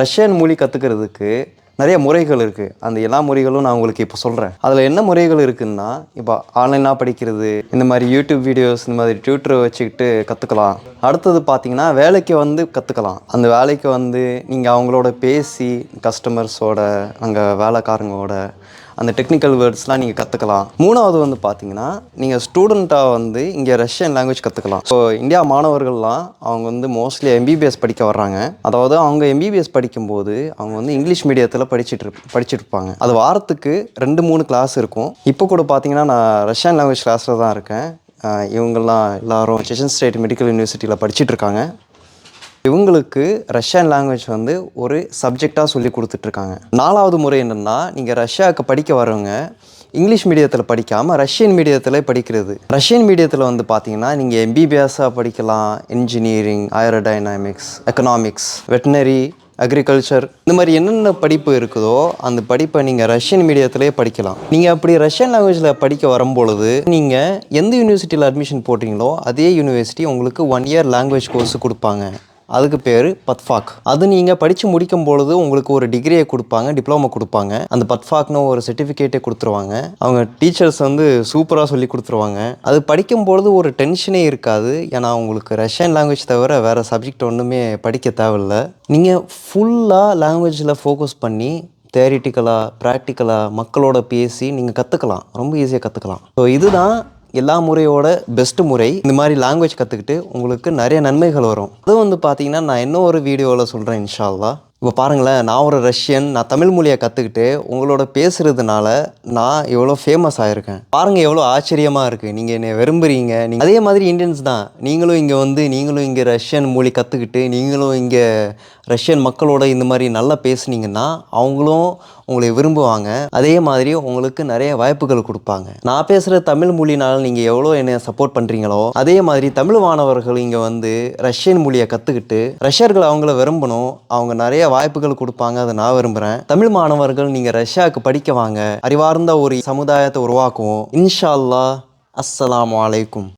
Russian மொழி கற்றுக்கிறதுக்கு நிறைய முறைகள் இருக்குது அந்த எல்லா முறைகளும் நான் உங்களுக்கு இப்போ சொல்கிறேன் அதில் என்ன முறைகள் இருக்குதுன்னா இப்போ ஆன்லைனாக படிக்கிறது இந்த மாதிரி யூடியூப் வீடியோஸ் இந்த மாதிரி டியூட்டரை வச்சுக்கிட்டு கற்றுக்கலாம் அடுத்தது பார்த்தீங்கன்னா வேலைக்கு வந்து கற்றுக்கலாம் அந்த வேலைக்கு வந்து நீங்கள் அவங்களோட பேசி கஸ்டமர்ஸோட அங்கே வேலைக்காரங்களோட அந்த டெக்னிக்கல் வேர்ட்ஸ்லாம் நீங்கள் கற்றுக்கலாம் மூணாவது வந்து பார்த்தீங்கன்னா நீங்கள் ஸ்டூடெண்ட்டாக வந்து இங்கே ரஷ்யன் லாங்குவேஜ் கற்றுக்கலாம் ஸோ இந்தியா மாணவர்கள்லாம் அவங்க வந்து மோஸ்ட்லி எம்பிபிஎஸ் படிக்க வர்றாங்க. அதாவது அவங்க எம்பிபிஎஸ் படிக்கும்போது அவங்க வந்து இங்கிலீஷ் மீடியத்தில் படிச்சுட்டு இருப் படிச்சுட்டு இருப்பாங்க அது வாரத்துக்கு ரெண்டு மூணு கிளாஸ் இருக்கும். இப்போ கூட பார்த்தீங்கன்னா நான் ரஷ்யன் லாங்குவேஜ் கிளாஸில் தான் இருக்கேன். இவங்கெல்லாம் எல்லாரும் செஷன் ஸ்டேட் மெடிக்கல் யூனிவர்சிட்டியில் படிச்சுட்டு இருக்காங்க. இவங்களுக்கு ரஷ்யன் லாங்குவேஜ் வந்து ஒரு சப்ஜெக்டாக சொல்லி கொடுத்துட்ருக்காங்க. நாலாவது முறை என்னென்னா நீங்கள் ரஷ்யாவுக்கு படிக்க வரவங்க இங்கிலீஷ் மீடியத்தில் படிக்காமல் ரஷ்யன் மீடியத்தில் படிக்கிறது. ரஷ்யன் மீடியத்தில் வந்து பார்த்தீங்கன்னா நீங்கள் எம்பிபிஎஸ்ஸாக படிக்கலாம் engineering aerodynamics economics veterinary agriculture இந்த மாதிரி என்னென்ன படிப்பு இருக்குதோ அந்த படிப்பை நீங்கள் ரஷ்யன் மீடியத்திலே படிக்கலாம். நீங்கள் அப்படி ரஷ்யன் லாங்குவேஜில் படிக்க வரும்பொழுது நீங்கள் எந்த யூனிவர்சிட்டியில் அட்மிஷன் போடுறீங்களோ அதே யூனிவர்சிட்டி உங்களுக்கு ஒன் இயர் லாங்குவேஜ் கோர்ஸ் கொடுப்பாங்க. அதுக்கு பேர் பத்ஃபாக். அது நீங்கள் படித்து முடிக்கும் பொழுது உங்களுக்கு ஒரு டிகிரியை கொடுப்பாங்க டிப்ளமோ கொடுப்பாங்க. அந்த பத்ஃபாக்னு ஒரு சர்டிஃபிகேட்டே கொடுத்துருவாங்க. அவங்க டீச்சர்ஸ் வந்து சூப்பராக சொல்லி கொடுத்துருவாங்க. அது படிக்கும் பொழுது ஒரு டென்ஷனே இருக்காது. ஏன்னா உங்களுக்கு ரஷ்யன் லாங்குவேஜ் தவிர வேறு சப்ஜெக்ட் ஒன்றுமே படிக்க தேவையில்ல. நீங்கள் ஃபுல்லாக லாங்குவேஜில் ஃபோக்கஸ் பண்ணி தேரிட்டிக்கலாக ப்ராக்டிக்கலாக மக்களோட பேசி நீங்கள் கற்றுக்கலாம் ரொம்ப ஈஸியாக கற்றுக்கலாம் ஸோ இதுதான் எல்லா முறையோட பெஸ்ட் முறை இந்த மாதிரி லாங்குவேஜ் கற்றுக்கிட்டு உங்களுக்கு நிறைய நன்மைகள் வரும். அது வந்து பார்த்தீங்கன்னா நான் இன்னும் ஒரு வீடியோவில் சொல்கிறேன் இன்ஷால்லா இப்போ பாருங்களேன் நான் ஒரு ரஷ்யன் நான் தமிழ் மொழியை கற்றுக்கிட்டு உங்களோட பேசுகிறதுனால நான் எவ்வளோ ஃபேமஸ் ஆகிருக்கேன் பாருங்கள் எவ்வளோ ஆச்சரியமாக இருக்குது நீங்கள் என்னை விரும்புகிறீங்க நீங்கள் அதே மாதிரி இந்தியன்ஸ் தான். நீங்களும் இங்கே வந்து நீங்களும் இங்கே ரஷ்யன் மொழி கற்றுக்கிட்டு நீங்களும் இங்கே ரஷ்யன் மக்களோட இந்த மாதிரி நல்லா பேசுனீங்கன்னா அவங்களும் உங்களை விரும்புவாங்க. அதே மாதிரி உங்களுக்கு நிறைய வாய்ப்புகள் கொடுப்பாங்க. நான் பேசுகிற தமிழ் மொழினால் நீங்கள் எவ்வளோ என்னை சப்போர்ட் பண்ணுறீங்களோ அதே மாதிரி தமிழ் மாணவர்கள் இங்கே வந்து ரஷ்யன் மொழியை கற்றுக்கிட்டு ரஷ்யர்கள் அவங்கள விரும்பணும். அவங்க நிறைய வாய்ப்புகள் கொடுப்பாங்க அதை நான் விரும்புகிறேன் தமிழ் மாணவர்கள் நீங்கள் ரஷ்யாவுக்கு படிக்க வாங்க. அறிவார்ந்த ஒரு சமுதாயத்தை உருவாக்குவோம். இன்ஷா அல்லாஹ். அஸ்ஸலாமு அலைக்கும்.